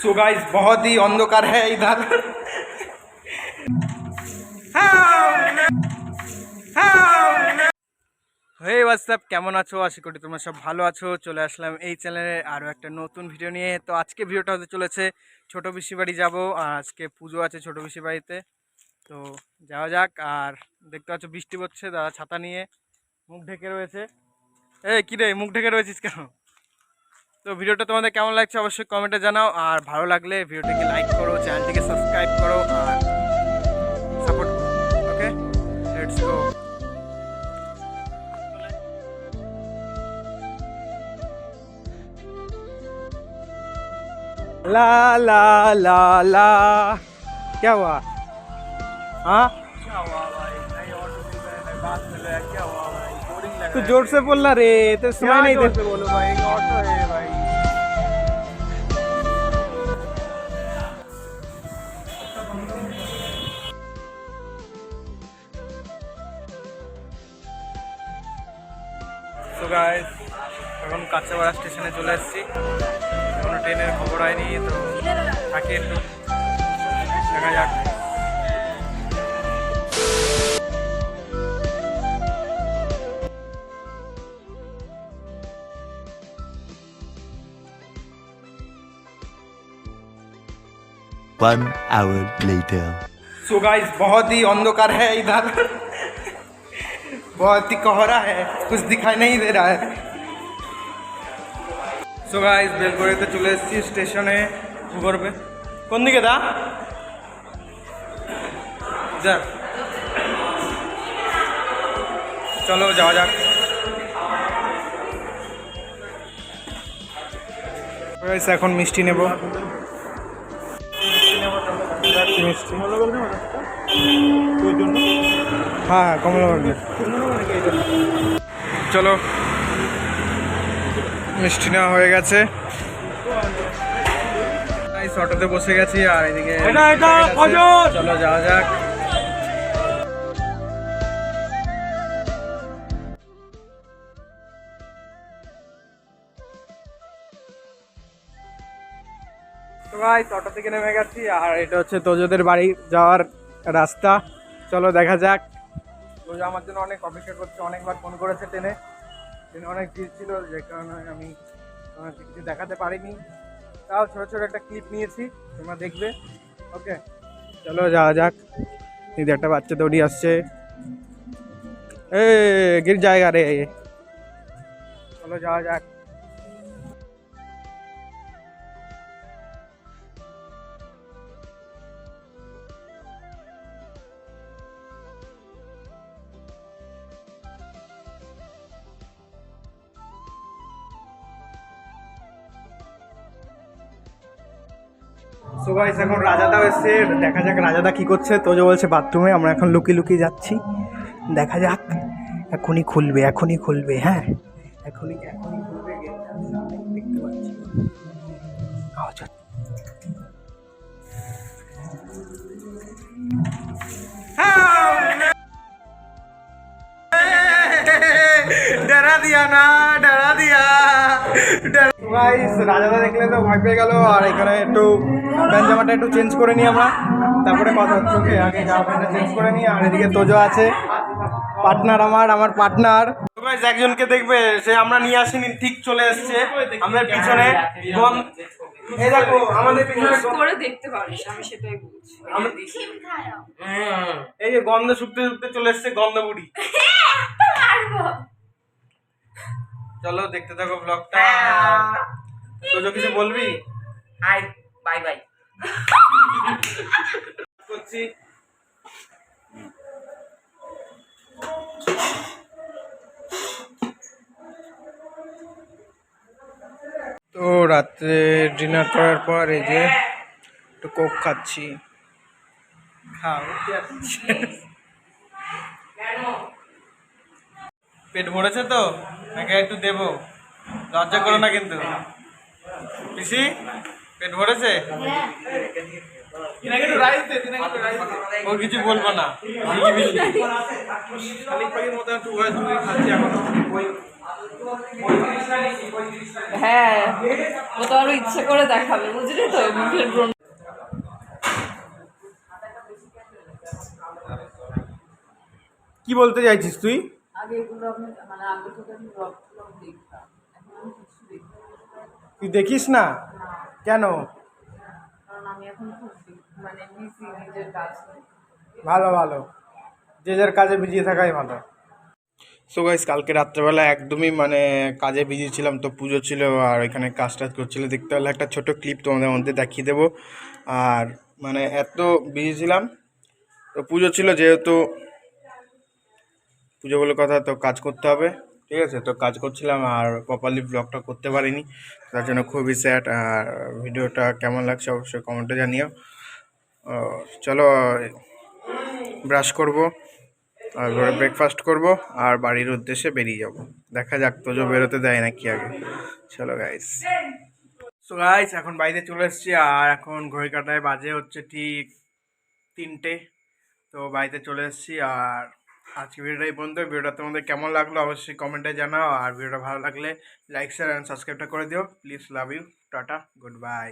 So guys बहुत ही अंधकार है इधर হে হোয়াটসঅ্যাপ কেমন আছো আশা করি তোমরা সব ভালো আছো চলে আসলাম এই চ্যানেলে আরও একটা নতুন ভিডিও নিয়ে তো আজকে ভিডিওটা হতে চলেছে ছোটো পিসি বাড়ি যাবো আর আজকে পুজো আছে ছোটো পিসি বাড়িতে তো যাওয়া যাক আর দেখতে পাচ্ছ বৃষ্টি পড়ছে দাদা ছাতা নিয়ে মুখ ঢেকে রয়েছে এ কী রে মুখ ঢেকে রয়েছিস কেন তো ভিডিওটা তোমাদের কেমন লাগছে অবশ্যই কমেন্টে জানাও আর ভালো লাগলে ভিডিওটিকে লাইক করো চ্যানেলটিকে সাবস্ক্রাইব করো আর সাপোর্ট করো ওকে লেটস গো ला ला ला ला क्या हुआ हाँ तू जोर से बोलना रे तो सुनाई नहीं दे बोलो भाई ऑटो है भाई তো গাইস এখন কাঁচাপাড়া স্টেশনে চলে এসেছি কোনো ট্রেনের খবর হয়নি তো থাকি একটু দেখা যাক One hour later. So guys बहुत ही अंधकार है इधर बहुत ही कोहरा है कुछ दिखाई नहीं दे रहा है সো গাইস বেলগড়িতে চলে এসেছি স্টেশনে করবে কোন দিকে দা যা চলো যাওয়া যাক Guys, এখন মিষ্টি নেব মিষ্টি হ্যাঁ হ্যাঁ কমলা চলো মিষ্টি নেওয়া হয়ে গেছে। অটোতে বসে গেছি আর এদিকে! চলো যাওয়া যাক। অটো থেকে নেমে গেছি আর এটা হচ্ছে তোজোদের বাড়ি যাওয়ার রাস্তা। চলো দেখা যাক। তোজো আমার জন্য অনেক অপেক্ষা করছে অনেকবার ফোন করেছে ট্রেনে ট্রেনে অনেক ভিড় ছিল যে কারণে আমি তোমাকে কিছু দেখাতে পারিনি তাও ছোটো ছোটো একটা ক্লিপ নিয়েছি তোমরা দেখবে ওকে চলো যাওয়া যাক এই একটা বাচ্চা দৌড়ি আসছে এ গির জায়গা রে চলো যাওয়া যাক সো গাইস এখন রাজাদাও এসছে দেখা যাক রাজাদা কি করছে। তোজো বলছে বাথরুমে আমরা এখন লুকিয়ে লুকিয়ে যাচ্ছি। দেখা যাক, এখনই খুলবে এখনই খুলবে হ্যাঁ। এখনই রাজাদা দেখলে তো ভয় পেয়ে গেল আর এখানে একটু প্যান্ট জামাটা একটু চেঞ্জ করে নিই আমরা। তারপরে কথা হচ্ছে ওকে আগে জামা প্যান্টটা চেঞ্জ করে নিই আর এদিকে তোজো আছে পার্টনার আমার আমার পার্টনার একজনকে দেখবে সে আমরা নিয়ে আসিনি ঠিক চলে এসেছে। আমাদের পিছনে এই দেখো আমাদের পিছনে করে দেখতে পারিস আমি সেটাই বলছি। এই যে গন্ধ শুকতে শুকতে চলে এসেছে গন্ধ বুড়ি। চলো দেখতে থাকো ব্লগটা তোজো কিছু বলবি? হাই বাই বাই করছি। তো রাত্রে ডিনার করার পর এই যে একটু কোক খাচ্ছি। খাও। পেট ভরেছে তো? নাকি একটু দেবো? লজ্জা করো না কিন্তু। পিসি পেট ভরেছে? ও কিছু বলব না। হ্যাঁ ও তো আরও ইচ্ছে করে দেখাবে বুঝলি তো? মুখের ব্রণ কি বলতে চাইছিস তুই? আগে এগুলো মানে আগে থেকে আমি ব্লগ ট্লগ দেখতাম এখন আমি কিছু দেখি না। তুই দেখিস না? কেন? কারণ আমি এখন খুব বি- মানে। ভালো ভালো। যে যার কাজে বিজি থাকাই ভালো। সো গাইস কালকে রাত্রেবেলা একদমই মানে কাজে বিজি ছিলাম তো পুজো ছিল আর এখানে কাজ টাজ করছিল। দেখতে হলে একটা ছোট ক্লিপ তোমাদের মধ্যে দেখিয়ে দেবো। আর মানে এত বিজি ছিলাম তো পুজো ছিল যেহেতু পুজো বলে কথা তো কাজ করতে হবে। ঠিক আছে? তো কাজ করছিলাম আর প্রপারলি ব্লগটা করতে পারিনি। তার জন্য খুবই স্যাড আর ভিডিওটা কেমন লাগছে অবশ্যই কমেন্টে জানিও। চলো ব্রাশ করব আর ঘরে ব্রেকফাস্ট করব আর বাড়ির উদ্দেশ্যে বেরিয়ে যাব। দেখা যাক, তোজো বেরোতে দেয় নাকি আগে। চলো গাইস সো গাইস এখন বাড়িতে চলে এসেছি আর এখন ঘড়ি কাটায় বাজে হচ্ছে ঠিক তিনটে। তো বাড়িতে চলে এসেছি আর আজকে ভিডিওটা এই পর্যন্ত ভিডিওটা তোমাদের কেমন লাগল অবশ্যই কমেন্টে জানাও। আর ভিডিওটা ভালো লাগলে লাইক শেয়ার অ্যান্ড সাবস্ক্রাইবটা করে দিও। Please love you tata good bye